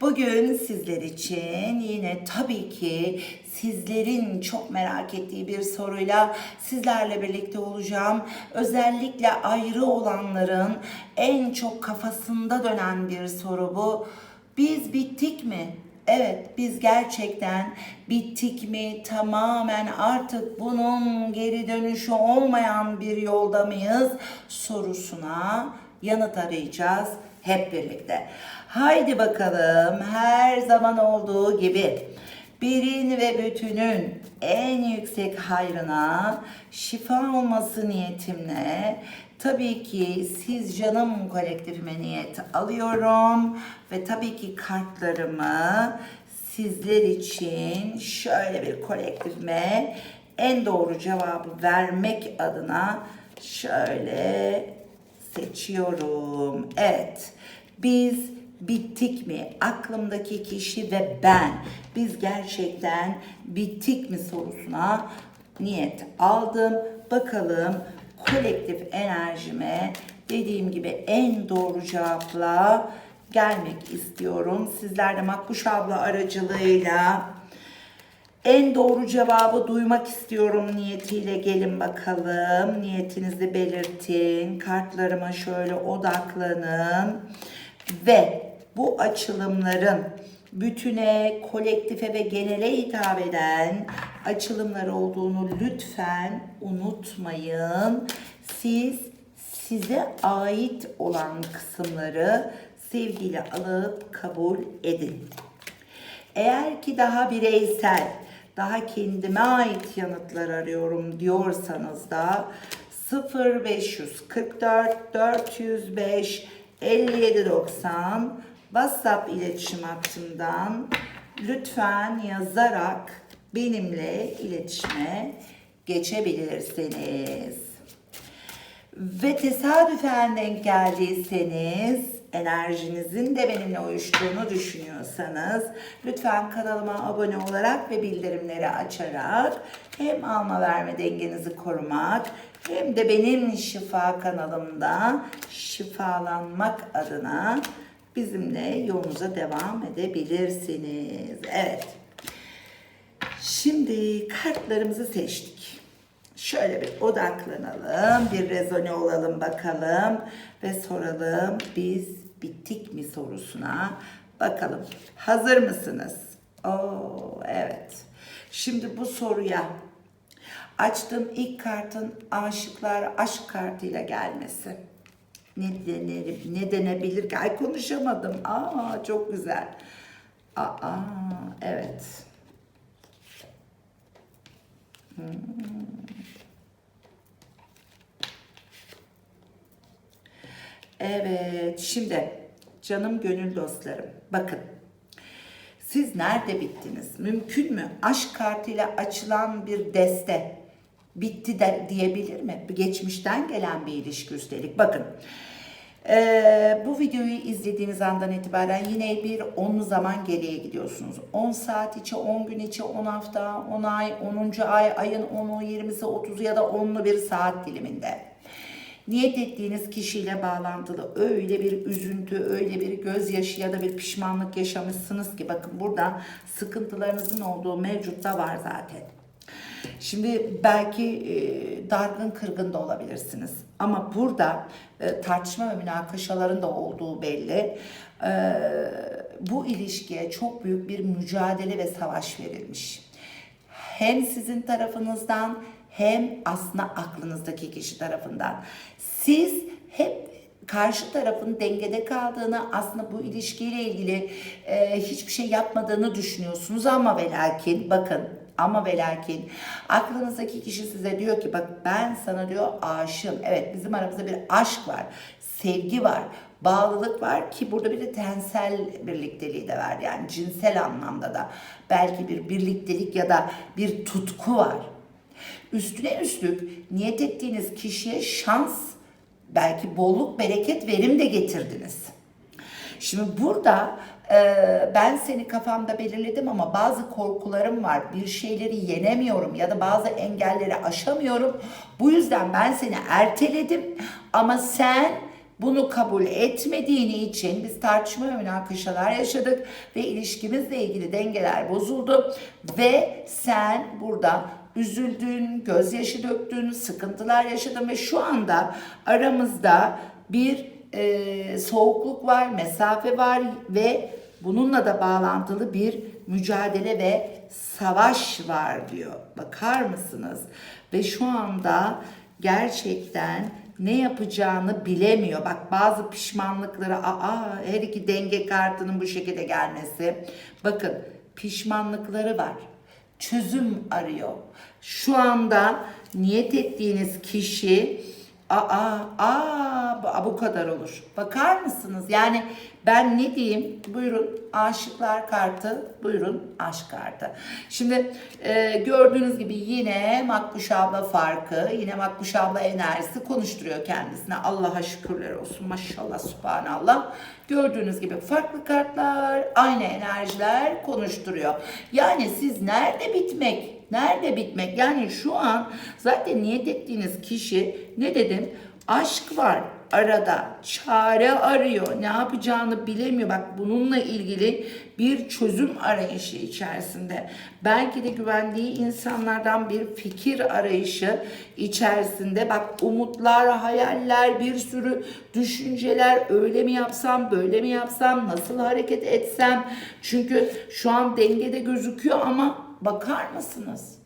Bugün sizler için yine tabii ki sizlerin çok merak ettiği bir soruyla sizlerle birlikte olacağım. Özellikle ayrı olanların en çok kafasında dönen bir soru bu. Biz bittik mi? Evet, biz gerçekten bittik mi? Tamamen artık bunun geri dönüşü olmayan bir yolda mıyız? sorusuna yanıt arayacağız hep birlikte. Haydi bakalım her zaman olduğu gibi birin ve bütünün en yüksek hayrına şifa olması niyetimle tabii ki siz canım kolektifime niyet alıyorum ve tabii ki kartlarımı sizler için şöyle bir kolektifime en doğru cevabı vermek adına şöyle seçiyorum. Evet. Biz bittik mi? Aklımdaki kişi ve ben. Biz gerçekten bittik mi sorusuna niyet aldım. Bakalım kolektif enerjime dediğim gibi en doğru cevapla gelmek istiyorum. Sizler de Makbuş abla aracılığıyla en doğru cevabı duymak istiyorum niyetiyle gelin bakalım. Niyetinizi belirtin. Kartlarıma şöyle odaklanın. Ve bu açılımların bütüne, kolektife ve genele hitap eden açılımlar olduğunu lütfen unutmayın. Siz size ait olan kısımları sevgiyle alıp kabul edin. Eğer ki daha bireysel, daha kendime ait yanıtlar arıyorum diyorsanız da 0544 405 5790 WhatsApp iletişim hattından lütfen yazarak benimle iletişime geçebilirsiniz. Ve tesadüfen denk geldiyseniz, enerjinizin de benimle uyuştuğunu düşünüyorsanız lütfen kanalıma abone olarak ve bildirimleri açarak hem alma verme dengenizi korumak hem de benim şifa kanalımda şifalanmak adına bizimle yolunuza devam edebilirsiniz. Evet. Şimdi kartlarımızı seçtik. Şöyle bir odaklanalım, bir rezone olalım bakalım ve soralım biz bittik mi sorusuna bakalım. Hazır mısınız? Oo evet. Şimdi bu soruya açtığım ilk kartın aşıklar aşk kartıyla gelmesi. Ne denir, ne denebilir ki? Ay konuşamadım. Aa çok güzel. Aa evet. Evet, şimdi canım gönül dostlarım, bakın. Siz nerede bittiniz? Mümkün mü? Aşk kartıyla açılan bir deste bitti de diyebilir mi? Geçmişten gelen bir ilişki üstelik. Bakın. Ee, bu videoyu izlediğiniz andan itibaren yine bir 10 zaman geriye gidiyorsunuz. 10 saat içi, 10 gün içi, 10 hafta, 10 ay, 10. ay, ayın 10'u, 20'si, 30'u ya da 10'lu bir saat diliminde niyet ettiğiniz kişiyle bağlantılı öyle bir üzüntü, öyle bir gözyaşı ya da bir pişmanlık yaşamışsınız ki bakın burada sıkıntılarınızın olduğu mevcutta var zaten. Şimdi belki e, dargın kırgın da olabilirsiniz. Ama burada e, tartışma ve münakaşaların da olduğu belli. E, bu ilişkiye çok büyük bir mücadele ve savaş verilmiş. Hem sizin tarafınızdan hem aslında aklınızdaki kişi tarafından. Siz hep karşı tarafın dengede kaldığını aslında bu ilişkiyle ilgili e, hiçbir şey yapmadığını düşünüyorsunuz ama ve lakin bakın ama ve lakin aklınızdaki kişi size diyor ki bak ben sana diyor aşığım. Evet bizim aramızda bir aşk var, sevgi var, bağlılık var ki burada bir de tensel birlikteliği de var. Yani cinsel anlamda da belki bir birliktelik ya da bir tutku var. Üstüne üstlük niyet ettiğiniz kişiye şans Belki bolluk, bereket, verim de getirdiniz. Şimdi burada e, ben seni kafamda belirledim ama bazı korkularım var. Bir şeyleri yenemiyorum ya da bazı engelleri aşamıyorum. Bu yüzden ben seni erteledim ama sen bunu kabul etmediğini için biz tartışma ve münakaşalar yaşadık ve ilişkimizle ilgili dengeler bozuldu ve sen burada üzüldün, gözyaşı döktün, sıkıntılar yaşadın ve şu anda aramızda bir e, soğukluk var, mesafe var ve bununla da bağlantılı bir mücadele ve savaş var diyor. Bakar mısınız? Ve şu anda gerçekten ne yapacağını bilemiyor. Bak bazı pişmanlıkları, aa her iki denge kartının bu şekilde gelmesi. Bakın pişmanlıkları var. Çözüm arıyor. Şu anda niyet ettiğiniz kişi Aa, aa, bu kadar olur. Bakar mısınız? Yani ben ne diyeyim? Buyurun aşıklar kartı, buyurun aşk kartı. Şimdi e, gördüğünüz gibi yine Makbuş abla farkı, yine Makbuş abla enerjisi konuşturuyor kendisine. Allah'a şükürler olsun. Maşallah, subhanallah. Gördüğünüz gibi farklı kartlar, aynı enerjiler konuşturuyor. Yani siz nerede bitmek, Nerede bitmek? Yani şu an zaten niyet ettiğiniz kişi ne dedim? Aşk var arada. Çare arıyor. Ne yapacağını bilemiyor. Bak bununla ilgili bir çözüm arayışı içerisinde. Belki de güvendiği insanlardan bir fikir arayışı içerisinde. Bak umutlar, hayaller, bir sürü düşünceler. Öyle mi yapsam, böyle mi yapsam, nasıl hareket etsem? Çünkü şu an dengede gözüküyor ama Bakar mısınız?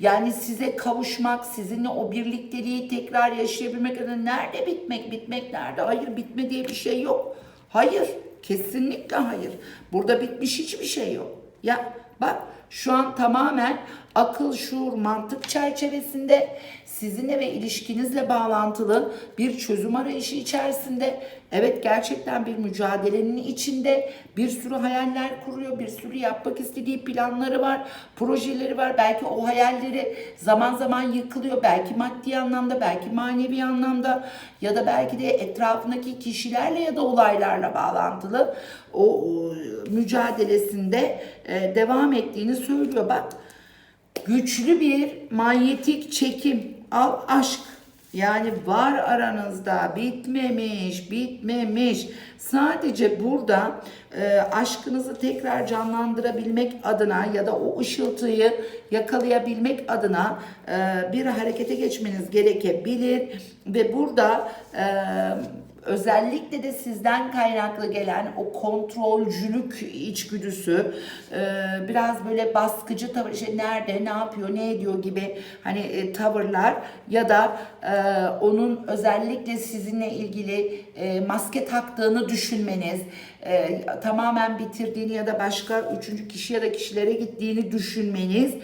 Yani size kavuşmak, sizinle o birlikteliği tekrar yaşayabilmek adına nerede bitmek, bitmek nerede? Hayır bitme diye bir şey yok. Hayır, kesinlikle hayır. Burada bitmiş hiçbir şey yok. Ya bak şu an tamamen akıl, şuur, mantık çerçevesinde sizinle ve ilişkinizle bağlantılı bir çözüm arayışı içerisinde evet gerçekten bir mücadelenin içinde bir sürü hayaller kuruyor, bir sürü yapmak istediği planları var, projeleri var. Belki o hayalleri zaman zaman yıkılıyor. Belki maddi anlamda, belki manevi anlamda ya da belki de etrafındaki kişilerle ya da olaylarla bağlantılı o, o mücadelesinde e, devam ettiğini söylüyor. Bak güçlü bir manyetik çekim. Al aşk. Yani var aranızda. Bitmemiş bitmemiş. Sadece burada e, aşkınızı tekrar canlandırabilmek adına ya da o ışıltıyı yakalayabilmek adına e, bir harekete geçmeniz gerekebilir. Ve burada e, özellikle de sizden kaynaklı gelen o kontrolcülük içgüdüsü e, biraz böyle baskıcı tavır işte nerede ne yapıyor ne ediyor gibi hani e, tavırlar ya da e, onun özellikle sizinle ilgili e, maske taktığını düşünmeniz e, tamamen bitirdiğini ya da başka üçüncü kişi ya da kişilere gittiğini düşünmeniz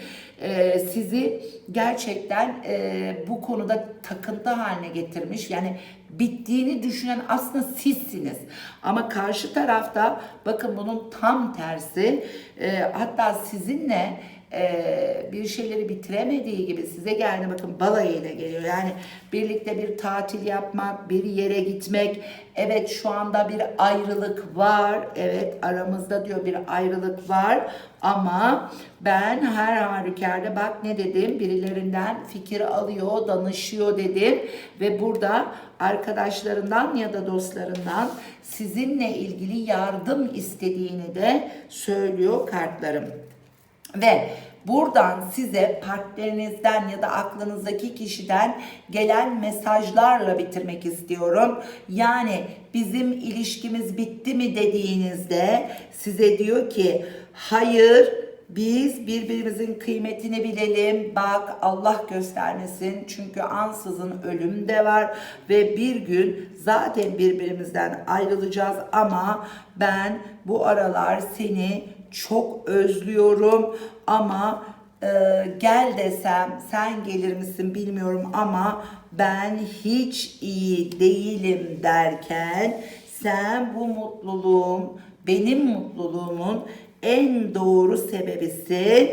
e, sizi gerçekten e, bu konuda takıntı haline getirmiş. Yani bittiğini düşünen aslında sizsiniz. Ama karşı tarafta bakın bunun tam tersi e, hatta sizinle e, bir şeyleri bitiremediği gibi size geldi bakın balayıyla geliyor. Yani birlikte bir tatil yapmak, bir yere gitmek. Evet şu anda bir ayrılık var. Evet aramızda diyor bir ayrılık var. Ama ben her halükarda bak ne dedim birilerinden fikir alıyor, danışıyor dedim. Ve burada arkadaşlarından ya da dostlarından sizinle ilgili yardım istediğini de söylüyor kartlarım. Ve buradan size partnerinizden ya da aklınızdaki kişiden gelen mesajlarla bitirmek istiyorum. Yani bizim ilişkimiz bitti mi dediğinizde size diyor ki hayır biz birbirimizin kıymetini bilelim. Bak Allah göstermesin. Çünkü ansızın ölüm de var ve bir gün zaten birbirimizden ayrılacağız ama ben bu aralar seni çok özlüyorum ama e, gel desem sen gelir misin bilmiyorum ama ben hiç iyi değilim derken sen bu mutluluğum benim mutluluğumun en doğru sebebisin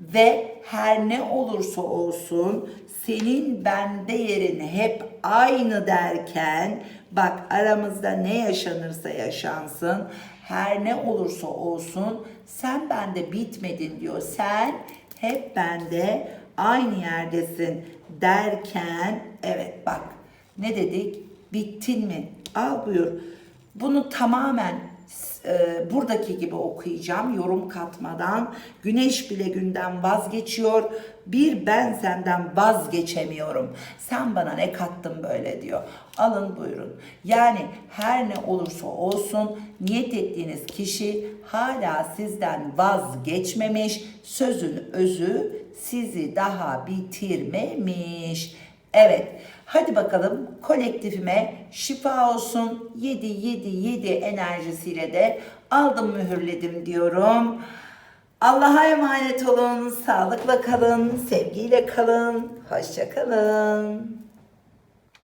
ve her ne olursa olsun senin bende yerin hep aynı derken bak aramızda ne yaşanırsa yaşansın her ne olursa olsun sen bende bitmedin diyor. Sen hep bende aynı yerdesin derken evet bak ne dedik? Bittin mi? Al buyur. Bunu tamamen e, buradaki gibi okuyacağım yorum katmadan. Güneş bile günden vazgeçiyor. Bir ben senden vazgeçemiyorum. Sen bana ne kattın böyle diyor. Alın buyurun. Yani her ne olursa olsun niyet ettiğiniz kişi hala sizden vazgeçmemiş. Sözün özü sizi daha bitirmemiş. Evet. Hadi bakalım kolektifime şifa olsun. 7 7 7 enerjisiyle de aldım mühürledim diyorum. Allah'a emanet olun. Sağlıkla kalın, sevgiyle kalın. Hoşça kalın.